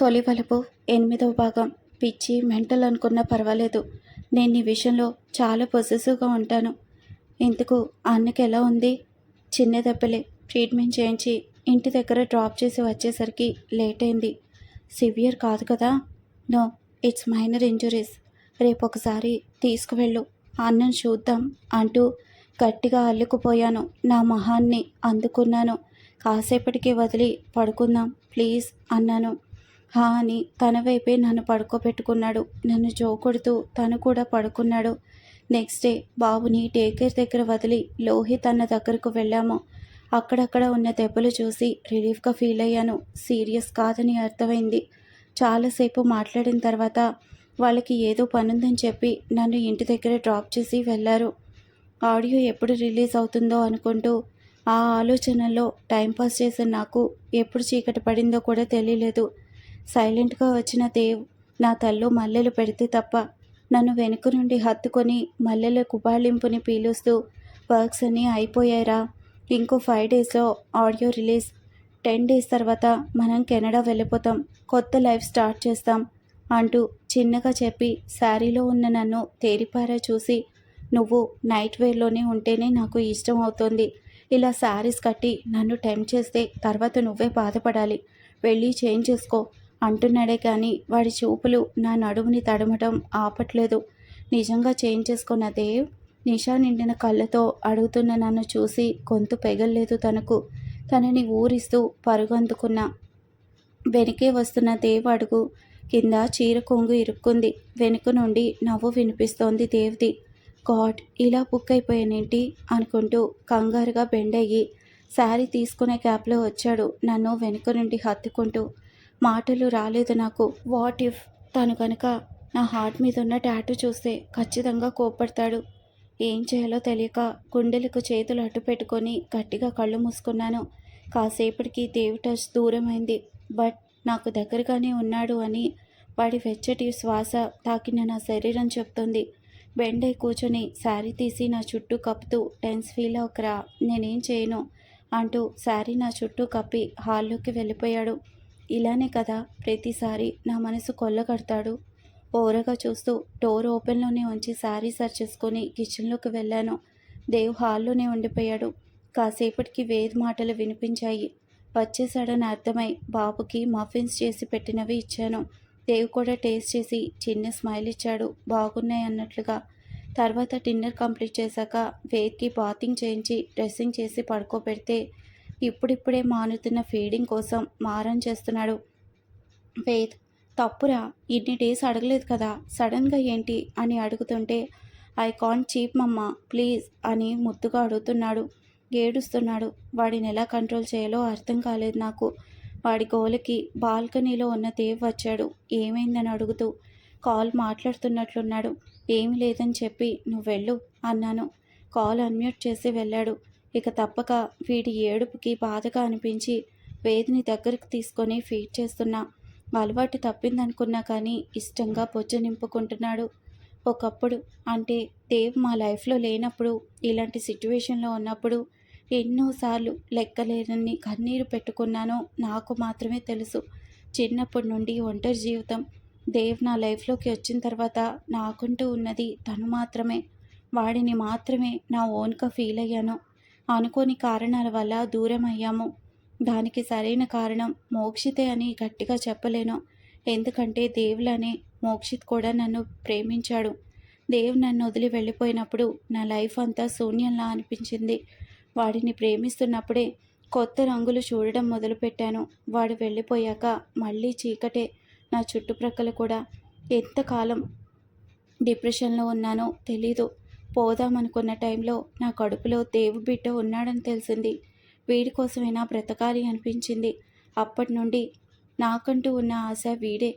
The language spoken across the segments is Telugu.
తొలి వలుపు ఎనిమిదవ భాగం. పిచ్చి మెంటల్ అనుకున్నా పర్వాలేదు. నేను ఈ విషయంలో చాలా పొసెసివ్గా ఉంటాను. ఇందుకు అన్నకి ఎలా ఉంది? చిన్న దెబ్బలే. ట్రీట్మెంట్ చేయించి ఇంటి దగ్గర డ్రాప్ చేసి వచ్చేసరికి లేట్ అయింది. సివియర్ కాదు కదా? No it's minor injuries. రేపు ఒకసారి తీసుకువెళ్ళు. అన్నను చూద్దాం అంటూ గట్టిగా అల్లుకుపోయాను. నా మొహాన్ని అందుకున్నాను. కాసేపటికి వదిలి పడుకుందాం ప్లీజ్ అన్నాను. హా అని తన వైపే నన్ను పడుకోబెట్టుకున్నాడు. నన్ను జోకొడుతూ తను కూడా పడుకున్నాడు. నెక్స్ట్ డే బాబుని టేకేర్ దగ్గర వదిలి లోహిత్ అన్న దగ్గరకు వెళ్ళాము. అక్కడక్కడ ఉన్న దెబ్బలు చూసి రిలీఫ్గా ఫీల్ అయ్యాను. సీరియస్ కాదని అర్థమైంది. చాలాసేపు మాట్లాడిన తర్వాత వాళ్ళకి ఏదో పనుందని చెప్పి నన్ను ఇంటి దగ్గర డ్రాప్ చేసి వెళ్ళారు. ఆడియో ఎప్పుడు రిలీజ్ అవుతుందో అనుకుంటూ ఆ ఆలోచనలో టైంపాస్ చేసిన నాకు ఎప్పుడు చీకటి పడిందో కూడా తెలియలేదు. సైలెంట్గా వచ్చిన దేవ్ నా తల్లో మల్లెలు పెడితే తప్ప నన్ను వెనుక నుండి హత్తుకొని మల్లెల కుబాళింపుని పీలుస్తూ వర్క్స్ అన్నీ అయిపోయారా ఇంకో ఫైవ్ డేస్లో ఆడియో రిలీజ్. టెన్ డేస్ తర్వాత మనం కెనడా వెళ్ళిపోతాం. కొత్త లైఫ్ స్టార్ట్ చేస్తాం అంటూ చిన్నగా చెప్పి శారీలో ఉన్న నన్ను తేరిపారా చూసి నువ్వు నైట్ వేర్లోనే ఉంటేనే నాకు ఇష్టం అవుతుంది. ఇలా శారీస్ కట్టి నన్ను టెంప్ చేస్తే తర్వాత నువ్వే బాధపడాలి. వెళ్ళి చేంజ్ చేసుకో. అంటున్నాడే కానీ వాడి చూపులు నా నడుముని తడమటం ఆపట్లేదు. నిజంగా చేంజ్ చేసుకున్న దేవ్ నిషా నిండిన కళ్ళతో అడుగుతున్న నన్ను చూసి గొంతు పెగల్లేదు తనకు. తనని ఊరిస్తూ పరుగు అందుకున్నా. వెనకే వస్తున్న దేవ్ అడుగు కింద చీర కొంగు ఇరుక్కుంది. వెనుక నుండి నవ్వు వినిపిస్తోంది దేవ్ది. గాడ్ ఇలా బుక్ అయిపోయానేంటి అనుకుంటూ కంగారుగా బెండయ్యి శారీ తీసుకునే క్యాబ్లో వచ్చాడు. నన్ను వెనుక నుండి హత్తుకుంటూ మాటలు రాలేదు నాకు. వాట్ ఇఫ్ తను కనుక నా హార్ట్ మీద ఉన్న టాటూ చూస్తే ఖచ్చితంగా కోప్పడతాడు. ఏం చేయాలో తెలియక గుండెలకు చేతులు అడ్డు పెట్టుకొని గట్టిగా కళ్ళు మూసుకున్నాను. కాసేపటికి దేవి టచ్ దూరమైంది. బట్ నాకు దగ్గరగానే ఉన్నాడు అని వాడి వెచ్చటి శ్వాస తాకిన నా శరీరం చెప్తుంది. బెండై కూర్చొని శారీ తీసి నా చుట్టూ కప్పుతూ టెన్స్ ఫీల్ అవకరా నేనేం చేయను అంటూ శారీ నా చుట్టూ కప్పి హాల్లోకి వెళ్ళిపోయాడు. ఇలానే కదా ప్రతిసారి నా మనసు కొల్లగడతాడు ఓరగా చూస్తూ డోర్ ఓపెన్లోనే ఉంచి శారీ సర్చ్ చేసుకొని కిచెన్లోకి వెళ్ళాను. దేవ్ హాల్లోనే ఉండిపోయాడు. కాసేపటికి వేద్ మాటలు వినిపించాయి. వచ్చేసాడని అర్థమై బాబుకి మఫిన్స్ చేసి పెట్టినవి ఇచ్చాను. దేవ్ కూడా టేస్ట్ చేసి చిన్న స్మైల్ ఇచ్చాడు. బాగున్నాయి అన్నట్లుగా. తర్వాత డిన్నర్ కంప్లీట్ చేశాక వేద్కి బాతింగ్ చేయించి డ్రెస్సింగ్ చేసి పడుకోబెడితే ఇప్పుడిప్పుడే మానుతున్న ఫీడింగ్ కోసం మారం చేస్తున్నాడు. వేద్ తప్పురా ఇన్ని డేస్ అడగలేదు కదా సడన్గా ఏంటి అని అడుగుతుంటే I can't cheap mumma please అని ముద్దుగా అడుగుతున్నాడు. ఏడుస్తున్నాడు. వాడిని ఎలా కంట్రోల్ చేయాలో అర్థం కాలేదు నాకు. వాడి గోలకి బాల్కనీలో ఉన్న దేవ్ వచ్చాడు. ఏమైందని అడుగుతూ కాల్ మాట్లాడుతున్నట్లున్నాడు. ఏమి లేదని చెప్పి నువ్వు వెళ్ళు అన్నాను. కాల్ అన్మ్యూట్ చేసి వెళ్ళాడు. ఇక తప్పక వీడి ఏడుపుకి బాధగా అనిపించి వేదిని దగ్గరికి తీసుకొని ఫీడ్ చేస్తున్నా. అలవాటు తప్పిందనుకున్నా కానీ ఇష్టంగా బొజ్జ నింపుకుంటున్నాడు. ఒకప్పుడు అంటే దేవ్ మా లైఫ్లో లేనప్పుడు ఇలాంటి సిచ్యువేషన్లో ఉన్నప్పుడు ఎన్నోసార్లు లెక్కలేనన్ని కన్నీరు పెట్టుకున్నానో నాకు మాత్రమే తెలుసు. చిన్నప్పటి నుండి ఒంటరి జీవితం. దేవ్ నా లైఫ్లోకి వచ్చిన తర్వాత నాకుంటూ ఉన్నది తను మాత్రమే. వాడిని మాత్రమే నా ఓన్గా ఫీల్ అయ్యాను. అనుకోని కారణాల వల్ల దూరం అయ్యాము దానికి సరైన కారణం మోక్షితే అని గట్టిగా చెప్పలేను. ఎందుకంటే దేవులనే మోక్షిత్ కూడా నన్ను ప్రేమించాడు. దేవ్ నన్ను వదిలి వెళ్ళిపోయినప్పుడు నా లైఫ్ అంతా శూన్యంలా అనిపించింది. వాడిని ప్రేమిస్తున్నప్పుడే కొత్త రంగులు చూడడం మొదలుపెట్టాను. వాడు వెళ్ళిపోయాక మళ్ళీ చీకటే నా చుట్టుప్రక్కల కూడా. ఎంతకాలం డిప్రెషన్లో ఉన్నానో తెలీదు. పోదామనుకున్న టైంలో నా కడుపులో దేవు బిడ్డ ఉన్నాడని తెలిసింది. వీడి కోసమైనా బ్రతకాలి అనిపించింది. అప్పటి నుండి నాకంటూ ఉన్న ఆశ వీడే.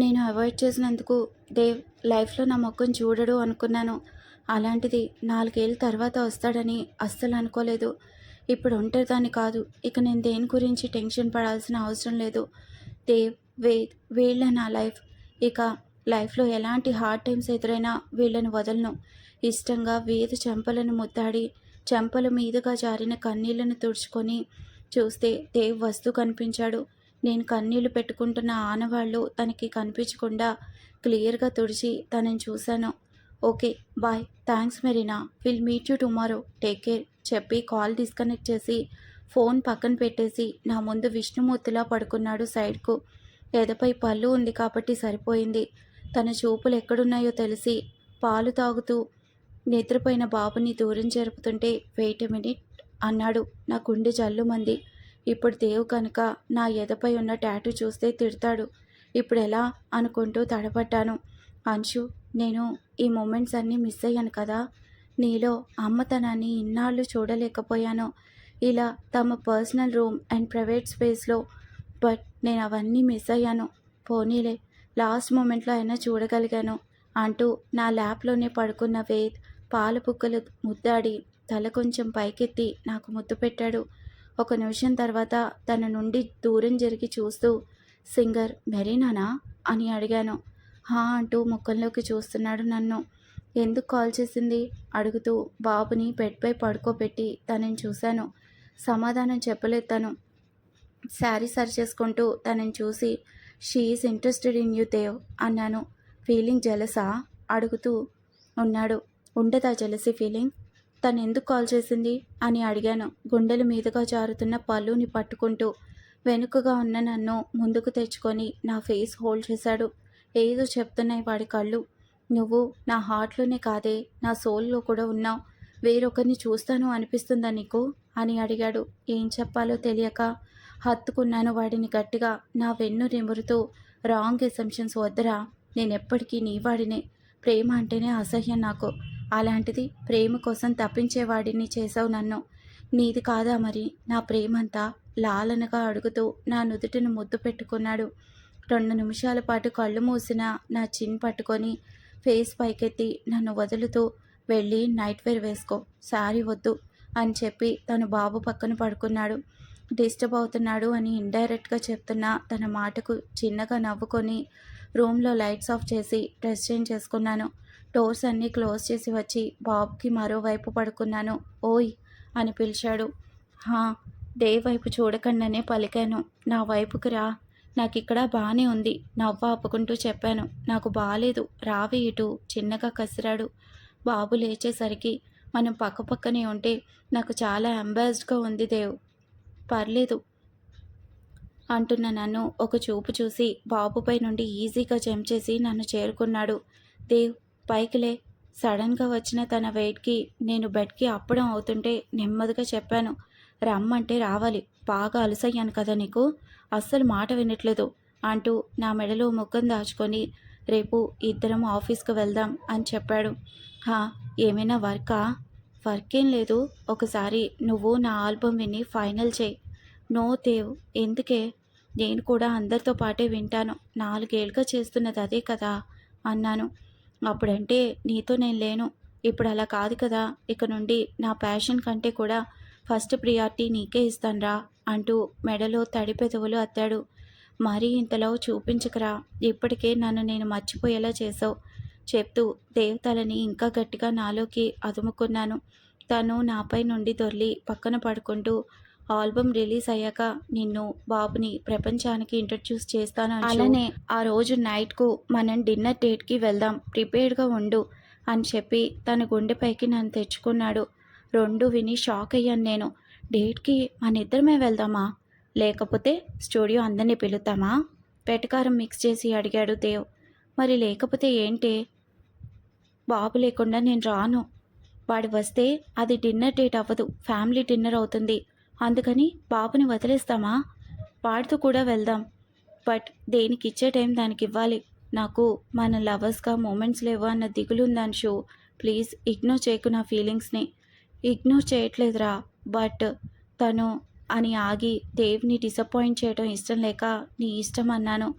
నేను అవాయిడ్ చేసినందుకు దేవ్ లైఫ్లో నా మొక్కను చూడడు అనుకున్నాను. అలాంటిది నాలుగేళ్ళ తర్వాత వస్తాడని అస్సలు అనుకోలేదు. ఇప్పుడు ఒంటరిదాన్ని కాదు ఇక నేను దేని గురించి టెన్షన్ పడాల్సిన అవసరం లేదు. దేవ్ వేద్ వీళ్ళ నా లైఫ్. ఇక లైఫ్లో ఎలాంటి హార్డ్ టైమ్స్ ఎదురైనా వీళ్ళని వదలను. ఇష్టంగా వేద చెంపలను ముద్దాడి చెంపల మీదుగా జారిన కన్నీళ్ళను తుడుచుకొని చూస్తే దేవ్ వస్తూ కనిపించాడు. నేను కన్నీళ్ళు పెట్టుకుంటున్న ఆనవాళ్ళు తనకి కనిపించకుండా క్లియర్గా తుడిచి తనని చూశాను. Okay bye thanks Marina will meet you tomorrow take care చెప్పి కాల్ డిస్కనెక్ట్ చేసి ఫోన్ పక్కన పెట్టేసి నా ముందు విష్ణుమూర్తిలా పడుకున్నాడు సైడ్కు. ఎదపై పళ్ళు ఉంది కాబట్టి సరిపోయింది. తన చూపులు ఎక్కడున్నాయో తెలిసి పాలు తాగుతూ నిద్రపోయిన బాబుని దూరం జరుపుతుంటే వెయిట్ మినిట్ అన్నాడు. నా గుండె జల్లుమంది. ఇప్పుడు దేవు కనుక నా ఎదపై ఉన్న టాటూ చూస్తే తిడతాడు. ఇప్పుడు ఎలా? అనుకుంటూ తడబడ్డాను. అంశు నేను ఈ మూమెంట్స్ అన్నీ మిస్ అయ్యాను కదా. నీలో అమ్మతనాన్ని ఇన్నాళ్ళు చూడలేకపోయాను. ఇలా తమ పర్సనల్ రూమ్ అండ్ ప్రైవేట్ స్పేస్లో బట్ నేను అవన్నీ మిస్ అయ్యాను. పోనీలే లాస్ట్ మూమెంట్లో అయినా చూడగలిగాను అంటూ నా ల్యాప్లోనే పడుకున్న వేద్ పాలు పుక్కలు ముద్దాడి తల కొంచెం పైకెత్తి నాకు ముద్దు పెట్టాడు. ఒక నిమిషం తర్వాత తన నుండి దూరం జరిగి చూస్తూ సింగర్ మెరీనానా అని అడిగాను. హా అంటూ ముఖంలోకి చూస్తున్నాడు నన్ను. ఎందుకు కాల్ చేసింది? అడుగుతూ బాబుని బెడ్పై పడుకోబెట్టి తనని చూశాను. సమాధానం చెప్పలేదు తను. శారీ సరి చేసుకుంటూ తనని చూసి she's interested in you Dev అన్నాను. ఫీలింగ్ జలసా? అడుగుతూ ఉన్నాడు. ఉండదా జలసి ఫీలింగ్? తను ఎందుకు కాల్ చేసింది? అని అడిగాను. గుండెల మీదుగా జారుతున్న పళ్ళుని పట్టుకుంటూ. వెనుకగా ఉన్న నన్ను ముందుకు తెచ్చుకొని నా ఫేస్ హోల్డ్ చేశాడు. ఏదో చెప్తున్నాయి వాడి కళ్ళు. నువ్వు నా హార్ట్లోనే కాదే నా సోల్లో కూడా ఉన్నావు. వేరొకరిని చూస్తాను అనిపిస్తుందా నీకు? అని అడిగాడు. ఏం చెప్పాలో తెలియక హత్తుకున్నాను వాడిని గట్టిగా. నా వెన్ను నిమురుతూ రాంగ్ ఎసంప్షన్స్ వద్దరా నేనెప్పటికీ నీ వాడినే ప్రేమ అంటేనే అసహ్యం నాకు. అలాంటిది ప్రేమ కోసం తప్పించేవాడిని చేసావు నన్ను. నీది కాదా మరి? నా ప్రేమంతా లాలనగా అడుగుతూ నా నుదుటిని ముద్దు పెట్టుకున్నాడు. రెండు నిమిషాల పాటు కళ్ళు మూసిన నా చిన్ పట్టుకొని ఫేస్ పైకెత్తి నన్ను వదులుతూ వెళ్ళి నైట్ వేర్ వేసుకో సారీ వద్దు అని చెప్పి తను బాబు పక్కన పడుకున్నాడు. డిస్టర్బ్ అవుతున్నాడు అని ఇండైరెక్ట్గా చెప్తున్న తన మాటకు చిన్నగా నవ్వుకొని రూమ్లో లైట్స్ ఆఫ్ చేసి డ్రెస్ చేంజ్ చేసుకున్నాను. డోర్స్ అన్నీ క్లోజ్ చేసి వచ్చి బాబుకి మరోవైపు పడుకున్నాను. ఓయ్! అని పిలిచాడు. హా దే వైపు చూడకుండానే పలికాను. నా వైపుకి రా. నాకు ఇక్కడ బాగానే ఉంది. నవ్వు ఆపుకుంటూ చెప్పాను. నాకు బాగాలేదు రావి ఇటు. చిన్నగా కసిరాడు. బాబు లేచేసరికి మనం పక్కపక్కనే ఉంటే నాకు చాలా ఎంబాస్డ్గా ఉంది దేవ్. పర్లేదు అంటున్న నన్ను ఒక చూపు చూసి బాబుపై నుండి ఈజీగా జంప్ చేసి నన్ను చేరుకున్నాడు. దేవ్ పైకిలే. సడన్గా వచ్చిన తన వెయిట్కి నేను బెడ్కి అప్పడం అవుతుంటే నెమ్మదిగా చెప్పాను. రమ్మంటే రావాలి. బాగా అలసయ్యాను కదా నీకు? అస్సలు మాట వినట్లేదు అంటూ నా మెడలో ముఖం దాచుకొని రేపు ఇద్దరం ఆఫీస్కి వెళ్దాం అని చెప్పాడు. హా ఏమైనా వర్కా? వర్క్ ఏం లేదు. ఒకసారి నువ్వు నా ఆల్బమ్ విని ఫైనల్ చేయి. నో దేవ్ ఎందుకే? నేను కూడా అందరితో పాటే వింటాను. నాలుగేళ్ళుగా చేస్తున్నది అదే కదా? అన్నాను. అప్పుడంటే నీతో నేను లేను. ఇప్పుడు అలా కాదు కదా. ఇక నుండి నా ప్యాషన్ కంటే కూడా ఫస్ట్ ప్రియారిటీ నీకే ఇస్తాన్రా అంటూ మెడలో తడిపెదవులు అత్తాడు. మరీ ఇంతలో చూపించకరా. ఇప్పటికే నన్ను నేను మర్చిపోయేలా చేసావు చెప్తూ దేవతలని ఇంకా గట్టిగా నాలోకి అదుముకున్నాను. తను నాపై నుండి దొర్లి పక్కన పడుకుంటూ ఆల్బమ్ రిలీజ్ అయ్యాక నిన్ను బాబుని ప్రపంచానికి ఇంట్రడ్యూస్ చేస్తాను అలానే ఆ రోజు నైట్కు మనం డిన్నర్ డేట్కి వెళ్దాం ప్రిపేర్డ్గా ఉండు అని చెప్పి తన గుండెపైకి నన్ను తెచ్చుకున్నాడు. రెండు విని షాక్ అయ్యాను నేను. డేట్కి మన ఇద్దరమే వెళ్దామా? లేకపోతే స్టూడియో అందరినీ పిలుద్దామా? పెటకారం మిక్స్ చేసి అడిగాడు దేవ్. మరి లేకపోతే ఏంటి? బాబు లేకుండా నేను రాను. వాడు వస్తే అది డిన్నర్ డేట్ అవ్వదు. ఫ్యామిలీ డిన్నర్ అవుతుంది. అందుకని బాబుని వదిలేస్తామా? వాడితో కూడా వెళ్దాం. బట్ దేనికి ఇచ్చే టైం దానికి ఇవ్వాలి. నాకు మన లవర్స్గా మూమెంట్స్ లేవు అన్న దిగులుందనుషు ప్లీజ్ ఇగ్నోర్ చేయకు నా ఫీలింగ్స్ని. ఇగ్నోర్ చేయట్లేదురా. బట్ తను అని ఆగి దేవ్ని డిసప్పాయింట్ చేయడం ఇష్టం లేక నీ ఇష్టం అన్నాను.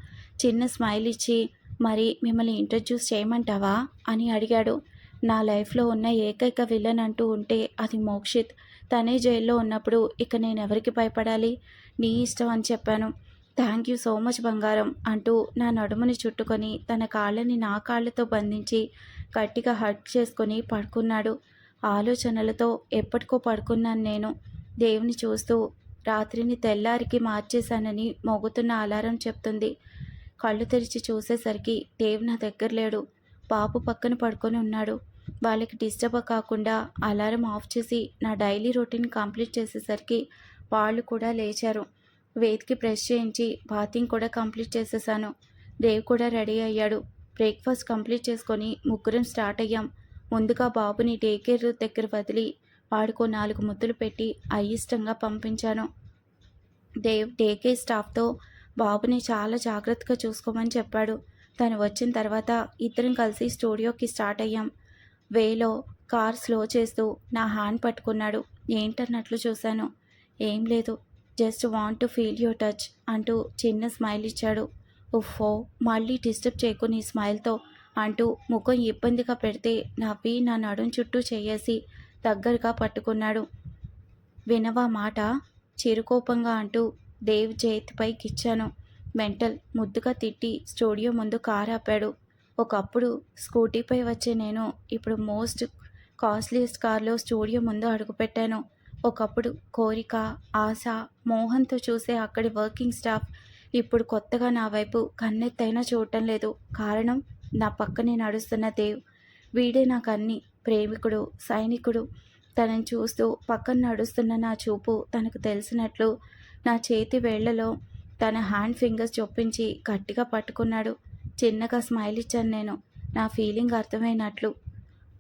చిన్న స్మైల్ ఇచ్చి మరి మిమ్మల్ని ఇంట్రడ్యూస్ చేయమంటావా? అని అడిగాడు. నా లైఫ్లో ఉన్న ఏకైక విలన్ అంటూ ఉంటే అది మోక్షిత్. తనే జైల్లో ఉన్నప్పుడు ఇక నేను ఎవరికి భయపడాలి? నీ ఇష్టం అని చెప్పాను. థ్యాంక్ యూ సో మచ్ బంగారం అంటూ నా నడుముని చుట్టుకొని తన కాళ్ళని నా కాళ్ళతో బంధించి గట్టిగా హట్ చేసుకొని పడుకున్నాడు. ఆలోచనలతో ఎప్పటికో పడుకున్నాను నేను. దేవుని చూస్తూ రాత్రిని తెల్లారికి మార్చేశానని మోగుతున్న అలారం చెప్తుంది. కళ్ళు తెరిచి చూసేసరికి దేవ్ నా దగ్గర లేడు. బాబు పక్కన పడుకొని ఉన్నాడు. వాళ్ళకి డిస్టర్బ్ కాకుండా అలారం ఆఫ్ చేసి నా డైలీ రొటీన్ కంప్లీట్ చేసేసరికి వాళ్ళు కూడా లేచారు. వేదికి బ్రష్ చేయించి బాతింగ్ కూడా కంప్లీట్ చేసేసాను. దేవ్ కూడా రెడీ అయ్యాడు. బ్రేక్ఫాస్ట్ కంప్లీట్ చేసుకొని ముగ్గురం స్టార్ట్ అయ్యాం. ముందుగా బాబుని డే కేర్ దగ్గర వదిలి వాడికో నాలుగు ముద్దులు పెట్టి అయిష్టంగా పంపించాను. దేవ్ డే కేర్ స్టాఫ్తో బాబుని చాలా జాగ్రత్తగా చూసుకోమని చెప్పాడు. తను వచ్చిన తర్వాత ఇద్దరం కలిసి స్టూడియోకి స్టార్ట్ అయ్యాం. వేలో కార్ స్లో చేస్తూ నా హ్యాండ్ పట్టుకున్నాడు. ఏంటన్నట్లు చూశాను. ఏం లేదు. Just want to feel your touch అంటూ చిన్న స్మైల్ ఇచ్చాడు. ఉఫ్ఫో మళ్ళీ డిస్టర్బ్ చేయకుని స్మైల్తో అంటూ ముఖం ఇబ్బందిగా పెడితే నవ్వి నా నడుం చుట్టూ చేయేసి దగ్గరగా పట్టుకున్నాడు. వినవా మాట? చిరుకోపంగా అంటూ దేవ్ చేతిపై కిచ్చాను మెంటల్ ముద్దుగా తిట్టి స్టూడియో ముందు కారు ఆపాడు ఒకప్పుడు స్కూటీపై వచ్చే నేను ఇప్పుడు మోస్ట్ కాస్ట్లీయెస్ట్ కార్లో స్టూడియో ముందు అడుగుపెట్టాను ఒకప్పుడు కోరిక ఆశ మోహన్తో చూసే అక్కడి వర్కింగ్ స్టాఫ్ ఇప్పుడు కొత్తగా నా వైపు కన్నెత్తైనా చూడటం లేదు. కారణం నా పక్కనే నడుస్తున్న దేవ్. వీడే నాకు అన్ని ప్రేమికుడు సైనికుడు. తనని చూస్తూ పక్కన నడుస్తున్న నా చూపు తనకు తెలిసినట్లు నా చేతి వేళ్ళలో తన హ్యాండ్ ఫింగర్స్ చొప్పించి గట్టిగా పట్టుకున్నాడు. చిన్నగా స్మైల్ ఇచ్చాను నేను. నా feeling అర్థమైనట్లు.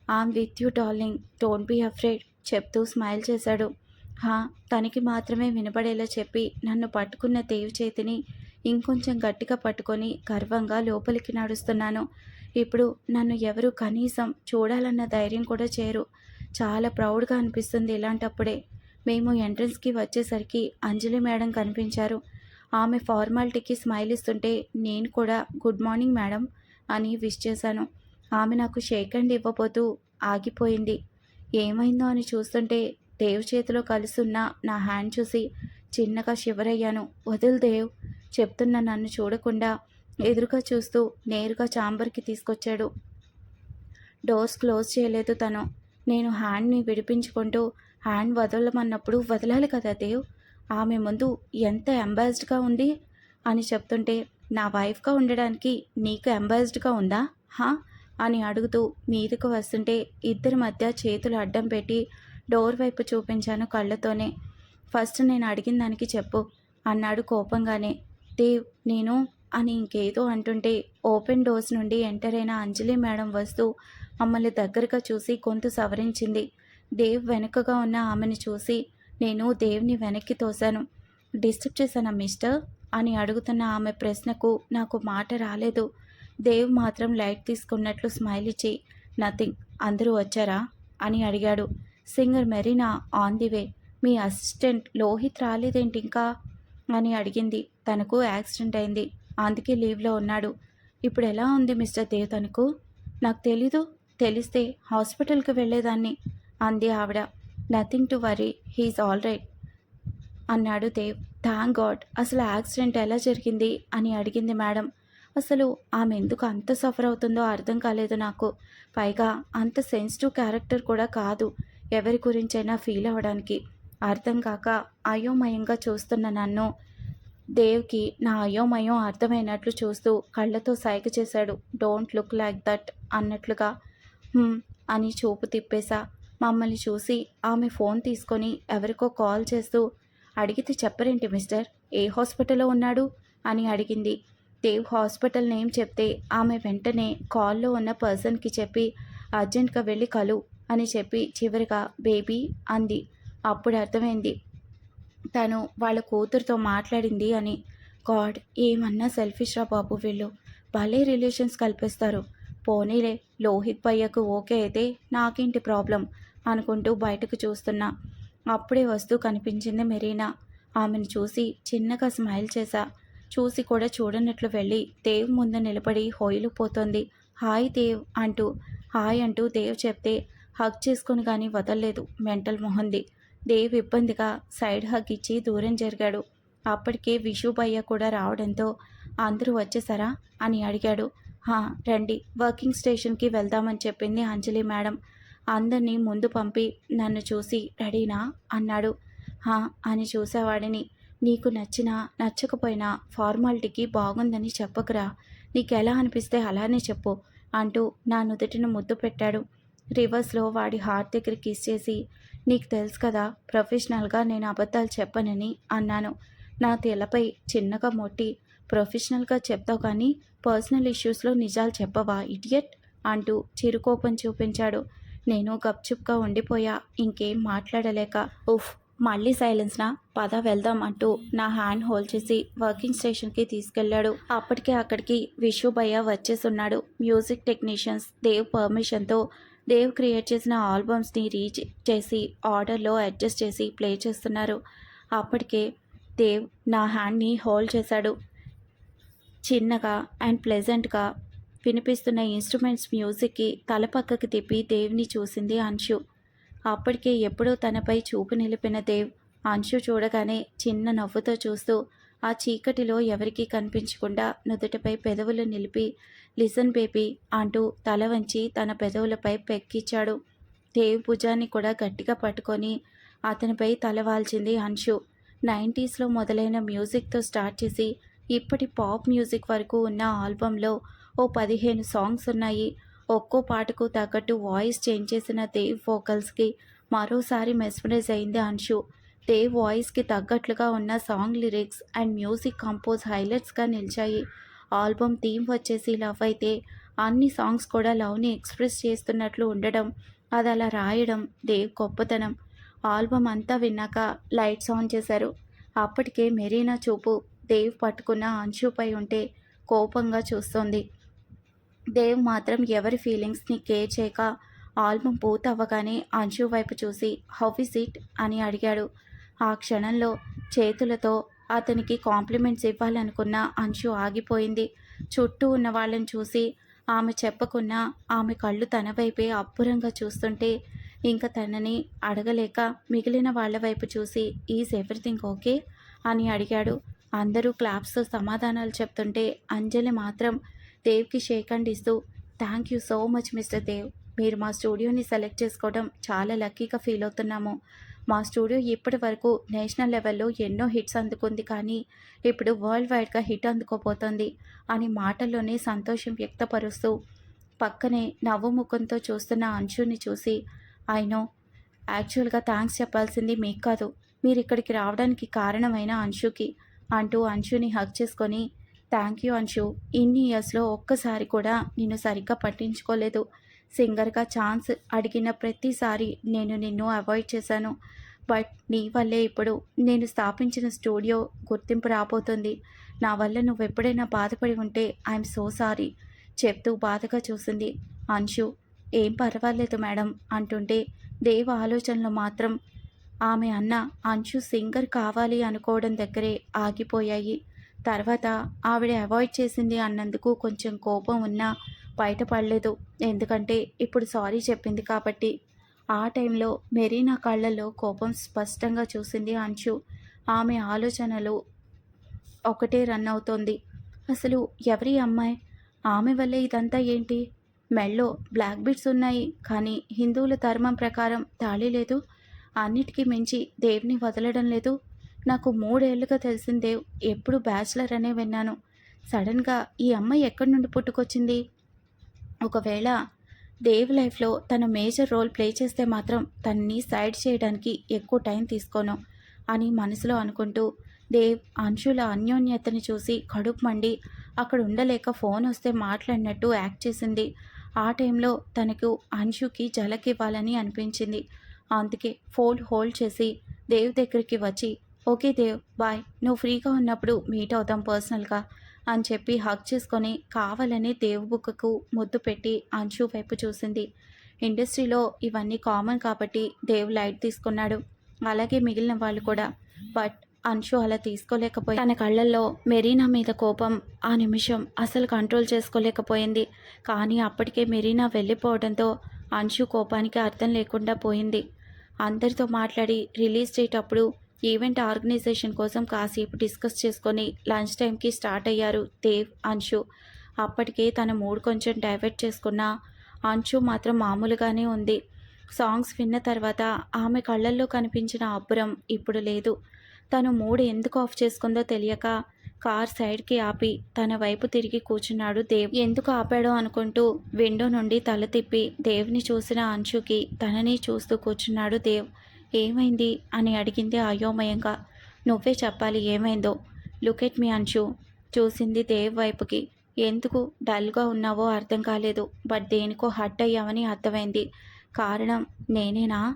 Am with you darling don't be afraid చెప్తూ స్మైల్ చేశాడు. హా తనకి మాత్రమే వినపడేలా చెప్పి నన్ను పట్టుకున్న దేవి చేతిని ఇంకొంచెం గట్టిగా పట్టుకొని గర్వంగా లోపలికి నడుస్తున్నాను. ఇప్పుడు నన్ను ఎవరు కనీసం చూడాలన్న ధైర్యం కూడా చేరు చాలా ప్రౌడ్గా అనిపిస్తుంది ఇలాంటప్పుడే. మేము ఎంట్రన్స్కి వచ్చేసరికి అంజలి మేడం కనిపించారు. ఆమె ఫార్మాలిటీకి స్మైల్ ఇస్తుంటే నేను కూడా గుడ్ మార్నింగ్ మేడం అని విష్ చేశాను. ఆమె నాకు షేక్ హ్యాండ్ ఇవ్వబోతూ ఆగిపోయింది. ఏమైందో అని చూస్తుంటే దేవ్ చేతిలో కలుసున్న నా హ్యాండ్ చూసి చిన్నగా షివరయ్యాను. వదులు దేవ్ చెప్తున్న నన్ను చూడకుండా ఎదురుగా చూస్తూ నేరుగా చాంబర్కి తీసుకొచ్చాడు. డోర్స్ క్లోజ్ చేయలేదు తను. నేను హ్యాండ్ని విడిపించుకుంటూ హ్యాండ్ వదలమన్నప్పుడు వదలాలి కదా దేవ్ ఆమె ముందు ఎంత ఎంబాస్డ్గా ఉంది అని చెప్తుంటే నా వైఫ్గా ఉండడానికి నీకు ఎంబాస్డ్గా ఉందా? హా? అని అడుగుతూ మీదకు వస్తుంటే ఇద్దరి మధ్య చేతులు అడ్డం పెట్టి డోర్ వైపు చూపించాను కళ్ళతోనే. ఫస్ట్ నేను అడిగిన దానికి చెప్పు అన్నాడు కోపంగానే. దేవ్ నేను అని ఇంకేదో అంటుంటే ఓపెన్ డోర్స్ నుండి ఎంటర్ అయిన అంజలి మేడం వస్తూ మమ్మల్ని దగ్గరగా చూసి గొంతు సవరించింది. దేవ్ వెనుకగా ఉన్న ఆమెను చూసి నేను దేవ్ని వెనక్కి తోశాను. డిస్టర్బ్ చేశానా మిస్టర్? అని అడుగుతున్న ఆమె ప్రశ్నకు నాకు మాట రాలేదు. దేవ్ మాత్రం లైట్ తీసుకున్నట్లు స్మైల్ ఇచ్చి నథింగ్ అందరూ వచ్చారా? అని అడిగాడు. Singer Marina on the way. Me assistant Lohit రాలేదేంటి ఇంకా? అని అడిగింది. తనకు యాక్సిడెంట్ అయింది. అందుకే లీవ్లో ఉన్నాడు. ఇప్పుడు ఎలా ఉంది మిస్టర్ దేవ్ తనకు? నాకు తెలీదు. తెలిస్తే హాస్పిటల్కి వెళ్ళేదాన్ని అంది ఆవిడ. Nothing to worry he's all right అన్నాడు దేవ్. థ్యాంక్ గాడ్ అసలు యాక్సిడెంట్ ఎలా జరిగింది అని అడిగింది మేడం. అసలు ఆమె ఎందుకు అంత సఫర్ అవుతుందో అర్థం కాలేదు నాకు. పైగా అంత సెన్సిటివ్ క్యారెక్టర్ కూడా కాదు. ఎవరి గురించైనా ఫీల్ అవ్వడానికి. అర్థం కాక అయోమయంగా చూస్తున్న నన్ను దేవ్కి నా అయోమయం అర్థమైనట్లు చూస్తూ కళ్ళతో సైగ చేశాడు. డోంట్ లుక్ లైక్ దట్ అన్నట్లుగా. అని చూపు తిప్పేశా. మమ్మల్ని చూసి ఆమె ఫోన్ తీసుకొని ఎవరికో కాల్ చేస్తూ అడిగితే చెప్పరేంటి మిస్టర్? ఏ హాస్పిటల్లో ఉన్నాడు? అని అడిగింది. దేవ్ హాస్పిటల్ నేమ్ చెప్తే ఆమె వెంటనే కాల్లో ఉన్న పర్సన్కి చెప్పి అర్జెంట్గా వెళ్ళి కలు అని చెప్పి చివరిగా బేబీ అంది. అప్పుడు అర్థమైంది. తను వాళ్ళ కూతురుతో మాట్లాడింది అని గాడ్ ఏమన్నా సెల్ఫిష్ రా బాబు వీళ్ళు. భలే రిలేషన్స్ కల్పిస్తారు. పోనీలే లోహిత్ భయ్యకు ఓకే అయితే నాకేంటి ప్రాబ్లం? అనుకుంటూ బయటకు చూస్తున్నా. అప్పుడే వస్తూ కనిపించింది మెరీనా. ఆమెను చూసి చిన్నగా స్మైల్ చేశా. చూసి కూడా చూడనట్లు వెళ్ళి దేవ్ ముందు నిలబడి హోయిలు పోతోంది. హాయ్ దేవ్ అంటూ. హాయ్ అంటూ దేవ్ చెప్తే హగ్ చేసుకొని కానీ వదలలేదు. మెంటల్ మొహంది. దేవ్ ఇబ్బందిగా సైడ్ హగ్ ఇచ్చి దూరం జరిగాడు. అప్పటికే విషు భయ్య కూడా రావడంతో అందరూ వచ్చేసారా అని అడిగాడు. రండి. వర్కింగ్ స్టేషన్కి వెళ్దామని చెప్పింది అంజలి మేడం. అందరినీ ముందు పంపి నన్ను చూసి రెడీనా? అన్నాడు. హా అని చూసేవాడిని. నీకు నచ్చినా నచ్చకపోయినా ఫార్మాలిటీకి బాగుందని చెప్పకురా. నీకెలా అనిపిస్తే అలానే చెప్పు అంటూ నా నుదుటిన ముద్దు పెట్టాడు. రివర్స్లో వాడి హార్ట్ దగ్గర కిస్ చేసి నీకు తెలుసు కదా ప్రొఫెషనల్గా నేను అబద్ధాలు చెప్పనని అన్నాను. నా తెల్లపై చిన్నగా మొట్టి ప్రొఫెషనల్గా చెప్తావు కానీ పర్సనల్ ఇష్యూస్లో నిజాలు చెప్పవా ఇడియట్? అంటూ చిరుకోపం చూపించాడు. నేను గప్చుప్గా ఉండిపోయా ఇంకేం మాట్లాడలేక. ఉఫ్ మళ్ళీ సైలెన్స్నా? పద వెళ్దాం అంటూ నా హ్యాండ్ హోల్డ్ చేసి వర్కింగ్ స్టేషన్కి తీసుకెళ్ళాడు అప్పటికే అక్కడికి విశ్వభయ్య వచ్చేసున్నాడు. మ్యూజిక్ టెక్నీషియన్స్ దేవ్ పర్మిషన్తో దేవ్ క్రియేట్ చేసిన ఆల్బమ్స్ని రీచ్ చేసి ఆర్డర్లో అడ్జస్ట్ చేసి ప్లే చేస్తున్నారు. అప్పటికే దేవ్ నా హ్యాండ్ని హోల్డ్ చేశాడు. చిన్నగా అండ్ ప్లెజెంట్గా వినిపిస్తున్న ఇన్స్ట్రుమెంట్స్ మ్యూజిక్కి తల పక్కకి తిప్పి దేవ్ని చూసింది అంశు. అప్పటికే ఎప్పుడో తనపై చూపు నిలిపిన దేవ్ అంశు చూడగానే చిన్న నవ్వుతో చూస్తూ ఆ చీకటిలో ఎవరికీ కనిపించకుండా నుదుటిపై పెదవులు నిలిపి లిసన్ బేబీ అంటూ తల వంచి తన పెదవులపై పెక్కిచ్చాడు దేవ్ భుజాన్ని కూడా గట్టిగా పట్టుకొని అతనిపై తల వాల్చింది అంశు. నైంటీస్లో మొదలైన మ్యూజిక్తో స్టార్ట్ చేసి ఇప్పటి పాప్ మ్యూజిక్ వరకు ఉన్న ఆల్బంలో ఓ పదిహేను సాంగ్స్ ఉన్నాయి. ఒక్కో పాటకు తగ్గట్టు వాయిస్ చేంజ్ చేసిన దేవ్ వోకల్స్కి మరోసారి మెస్మరైజ్ అయింది అంశు. దేవ్ వాయిస్కి తగ్గట్లుగా ఉన్న song lyrics and music compose హైలైట్స్గా నిలిచాయి. ఆల్బమ్ థీమ్ వచ్చేసి లవ్ అయితే అన్ని సాంగ్స్ కూడా లవ్ని ఎక్స్ప్రెస్ చేస్తున్నట్లు ఉండడం అది అలా రాయడం దేవ్ గొప్పతనం. ఆల్బమ్ అంతా విన్నాక లైట్స్ ఆన్ చేశారు. అప్పటికే మెరీనా చూపు దేవ్ పట్టుకున్న అంశుపై ఉంటే కోపంగా చూస్తోంది. దేవ్ మాత్రం ఎవరి ఫీలింగ్స్ని కేర్ చేయక ఆల్బమ్ పూర్తవ్వగానే అంశు వైపు చూసి హౌ ఇస్ ఇట్? అని అడిగాడు. ఆ క్షణంలో చేతులతో అతనికి కాంప్లిమెంట్స్ ఇవ్వాలనుకున్న అంశు ఆగిపోయింది. చుట్టూ ఉన్న వాళ్ళని చూసి ఆమె చెప్పకున్నా ఆమె కళ్ళు తన వైపే అబ్బురంగా చూస్తుంటే ఇంకా తనని అడగలేక మిగిలిన వాళ్ళ వైపు చూసి ఈజ్ ఎవ్రీథింగ్ ఓకే? అని అడిగాడు. అందరూ క్లాప్స్తో సమాధానాలు చెప్తుంటే అంజలి మాత్రం దేవ్కి షేక్ అండ్ ఇస్తూ thank you so much mister Dev. మీరు మా స్టూడియోని సెలెక్ట్ చేసుకోవడం చాలా లక్కీగా ఫీల్ అవుతున్నాము. మా స్టూడియో ఇప్పటి వరకు నేషనల్ లెవెల్లో ఎన్నో హిట్స్ అందుకుంది కానీ ఇప్పుడు వరల్డ్ వైడ్గా హిట్ అందుకోబోతోంది అని మాటల్లోనే సంతోషం వ్యక్తపరుస్తూ పక్కనే నవ్వు ముఖంతో చూస్తున్న అంశుని చూసి అయినో యాక్చువల్గా థ్యాంక్స్ చెప్పాల్సింది మీకు కాదు. మీరు ఇక్కడికి రావడానికి కారణమైన అంశుకి అంటూ అంశుని హక్ చేసుకొని థ్యాంక్ యూ అంశు. ఇన్ని ఇయర్స్లో ఒక్కసారి కూడా నిన్ను సరిగ్గా పట్టించుకోలేదు. సింగర్గా ఛాన్స్ అడిగిన ప్రతిసారి నేను నిన్ను అవాయిడ్ చేశాను. బట్ నీ వల్లే ఇప్పుడు నేను స్థాపించిన స్టూడియో గుర్తింపు రాబోతుంది. నా వల్ల నువ్వు ఎప్పుడైనా బాధపడి ఉంటే ఐఎమ్ సో సారీ చెప్తూ బాధగా చూసింది. అంశు ఏం పర్వాలేదు మేడం అంటుంటే దేవ ఆలోచనలు మాత్రం ఆమె అన్న అంశు సింగర్ కావాలి అనుకోవడం దగ్గరే ఆగిపోయాయి. తర్వాత ఆవిడ అవాయిడ్ చేసింది అన్నందుకు కొంచెం కోపం ఉన్నా బయటపడలేదు. ఎందుకంటే ఇప్పుడు సారీ చెప్పింది కాబట్టి. ఆ టైంలో మెరీనా కళ్ళల్లో కోపం స్పష్టంగా చూసింది అంశు ఆమె ఆలోచనలు ఒకటే రన్ అవుతోంది. అసలు ఎవరి అమ్మాయి? ఆమె వల్లే ఇదంతా ఏంటి? మెళ్ళో బ్లాక్ బిట్స్ ఉన్నాయి కానీ హిందువుల ధర్మం ప్రకారం తాళి లేదు. అన్నిటికీ మించి దేవుని వదలడం లేదు. నాకు మూడేళ్ళుగా తెలిసిన దేవ్ ఎప్పుడు బ్యాచిలర్ అనే విన్నాను. సడన్గా ఈ అమ్మాయి ఎక్కడి నుండి పుట్టుకొచ్చింది? ఒకవేళ దేవ్ లైఫ్లో తన మేజర్ రోల్ ప్లే చేస్తే మాత్రం తన్ని సైడ్ చేయడానికి ఎక్కువ టైం తీసుకోను అని మనసులో అనుకుంటూ దేవ్ అంశుల అన్యోన్యతని చూసి కడుపు మండి అక్కడ ఉండలేక ఫోన్ వస్తే మాట్లాడినట్టు యాక్ట్ చేసింది. ఆ టైంలో తనకు అంశుకి జలకివ్వాలని అనిపించింది. అందుకే ఫోన్ హోల్డ్ చేసి దేవ్ దగ్గరికి వచ్చి ఓకే దేవ్ బాయ్. నువ్వు ఫ్రీగా ఉన్నప్పుడు మీట్ అవుతాం పర్సనల్గా అని చెప్పి హక్ చేసుకొని కావాలని దేవ్ బుక్కకు ముద్దు పెట్టి అంశు వైపు చూసింది. ఇండస్ట్రీలో ఇవన్నీ కామన్ కాబట్టి దేవ్ లైట్ తీసుకున్నాడు. అలాగే మిగిలిన వాళ్ళు కూడా. బట్ అంశు అలా తీసుకోలేకపోయి తన కళ్ళల్లో మెరీనా మీద కోపం ఆ నిమిషం అసలు కంట్రోల్ చేసుకోలేకపోయింది. కానీ అప్పటికే మెరీనా వెళ్ళిపోవడంతో అంశు కోపానికి అర్థం లేకుండా పోయింది. అందరితో మాట్లాడి రిలీజ్ చేయటప్పుడు ఈవెంట్ ఆర్గనైజేషన్ కోసం కాసేపు డిస్కస్ చేసుకొని లంచ్ టైంకి స్టార్ట్ అయ్యారు దేవ్ అంశు. అప్పటికే తన మూడ్ కొంచెం డైవర్ట్ చేసుకున్న అంశు మాత్రం మామూలుగానే ఉంది. సాంగ్స్ విన్న తర్వాత ఆమె కళ్ళల్లో కనిపించిన అబ్బురం ఇప్పుడు లేదు. తను మూడు ఎందుకు ఆఫ్ చేసుకుందో తెలియక కార్ సైడ్కి ఆపి తన వైపు తిరిగి కూర్చున్నాడు దేవ్. ఎందుకు ఆపాడో అనుకుంటూ విండో నుండి తల తిప్పి దేవ్ని చూసిన అంశుకి తనని చూస్తూ కూర్చున్నాడు దేవ్. ఏమైంది? అని అడిగింది అయోమయంగా. నువ్వే చెప్పాలి ఏమైందో. Look at me Anshu. చూసింది దేవ్ వైపుకి. ఎందుకు డల్గా ఉన్నావో అర్థం కాలేదు. బట్ దేనికో హట్ అయ్యావని అర్థమైంది. కారణం నేనేనా?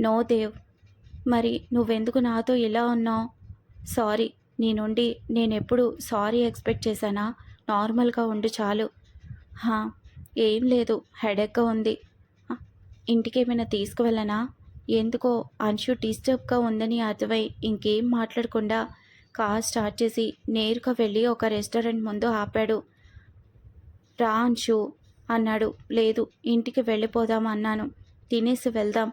నో దేవ్. మరి నువ్వెందుకు నాతో ఇలా ఉన్నావు? సారీ. నీ నుండి నేనెప్పుడు సారీ ఎక్స్పెక్ట్ చేశానా? నార్మల్గా ఉండు చాలు. హా ఏం లేదు హెడెక్గా ఉంది. ఇంటికేమైనా తీసుకువెళ్ళనా? ఎందుకో అంశు డిస్టర్బ్గా ఉందని అర్థమై ఇంకేం మాట్లాడకుండా కార్ స్టార్ట్ చేసి నేరుగా వెళ్ళి ఒక రెస్టారెంట్ ముందు ఆపాడు. రా అంశు అన్నాడు. లేదు ఇంటికి వెళ్ళిపోదాం అన్నాను. తినేసి వెళ్దాం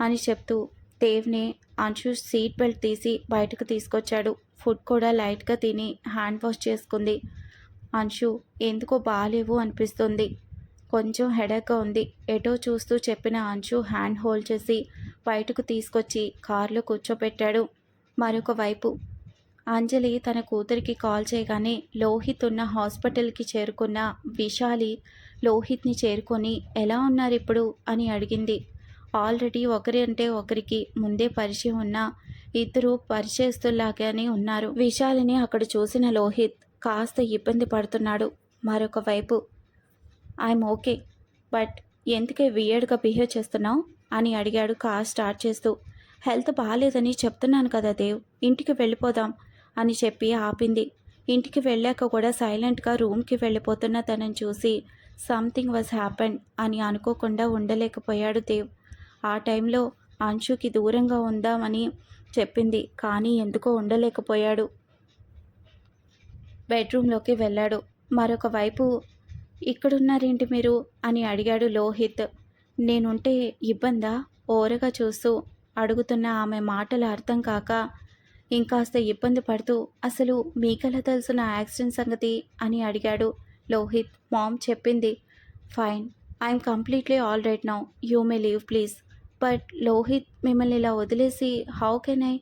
అని చెప్తూ దేవ్నే అంశు సీట్ బెల్ట్ తీసి బయటకు తీసుకొచ్చాడు. ఫుడ్ కూడా లైట్గా తిని హ్యాండ్ వాష్ చేసుకుంది. అంశు ఎందుకో బాగాలేవు అనిపిస్తుంది. కొంచెం హెడేక్గా ఉంది. ఎటో చూస్తూ చెప్పిన అంశు హ్యాండ్ హోల్డ్ చేసి బయటకు తీసుకొచ్చి కారులో కూర్చోబెట్టాడు మరొక వైపు అంజలి తన కూతురికి కాల్ చేయగానే లోహిత్ ఉన్న హాస్పిటల్కి చేరుకున్న విశాలి లోహిత్ని చేరుకొని ఎలా ఉన్నారు ఇప్పుడు? అని అడిగింది. ఆల్రెడీ ఒకరి అంటే ఒకరికి ముందే పరిచయం ఉన్న ఇద్దరు పరిచయస్తులాగానే ఉన్నారు. విశాలిని అక్కడ చూసిన లోహిత్ కాస్త ఇబ్బంది పడుతున్నాడు. మరొక వైపు ఐఎమ్ ఓకే బట్ ఎందుకే వియర్డ్గా బిహేవ్ చేస్తున్నావు? అని అడిగాడు కార్ స్టార్ట్ చేస్తూ. హెల్త్ బాగాలేదని చెప్తున్నాను కదా దేవ్ ఇంటికి వెళ్ళిపోదాం అని చెప్పి ఆపింది. ఇంటికి వెళ్ళాక కూడా సైలెంట్గా రూమ్కి వెళ్ళిపోతున్న తనని చూసి సంథింగ్ వాజ్ హ్యాపెన్ అని అనుకోకుండా ఉండలేకపోయాడు దేవ్. ఆ టైంలో అంశుకి దూరంగా ఉందామని చెప్పింది. కానీ ఎందుకో ఉండలేకపోయాడు. బెడ్రూమ్లోకి వెళ్ళాడు. మరొక వైపు ఇక్కడున్నారేంటి మీరు? అని అడిగాడు లోహిత్. నేనుంటే ఇబ్బందా? ఓరగా చూస్తూ అడుగుతున్న ఆమె మాటలు అర్థం కాక ఇంకాస్త ఇబ్బంది పడుతూ అసలు మీకెలా తెలుసు నా యాక్సిడెంట్ సంగతి? అని అడిగాడు లోహిత్. మామ్ చెప్పింది fine I'm completely all right now you may leave please. But Lohith మిమ్మల్ని ఇలా వదిలేసి how can I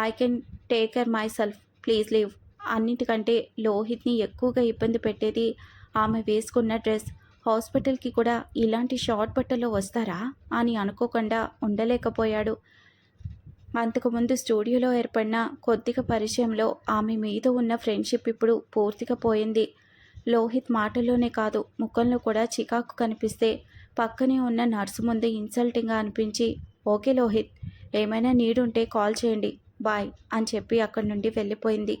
I can take care myself please leave అన్నిటికంటే లోహిత్ని ఎక్కువగా ఇబ్బంది పెట్టేది ఆమె వేసుకున్న డ్రెస్ హాస్పిటల్కి కూడా ఇలాంటి షార్ట్ బట్టలో వస్తారా అని అనుకోకుండా ఉండలేకపోయాడు. అంతకుముందు స్టూడియోలో ఏర్పడిన కొద్దిగా పరిచయంలో ఆమె మీద ఉన్న ఫ్రెండ్షిప్ ఇప్పుడు పూర్తిగా పోయింది. లోహిత్ మాటల్లోనే కాదు ముఖంలో కూడా చికాకు కనిపిస్తే పక్కనే ఉన్న నర్సు ముందు ఇన్సల్టింగ్గా అనిపించి ఓకే లోహిత్ ఏమైనా నీడుంటే కాల్ చేయండి బాయ్ అని చెప్పి అక్కడి నుండి వెళ్ళిపోయింది.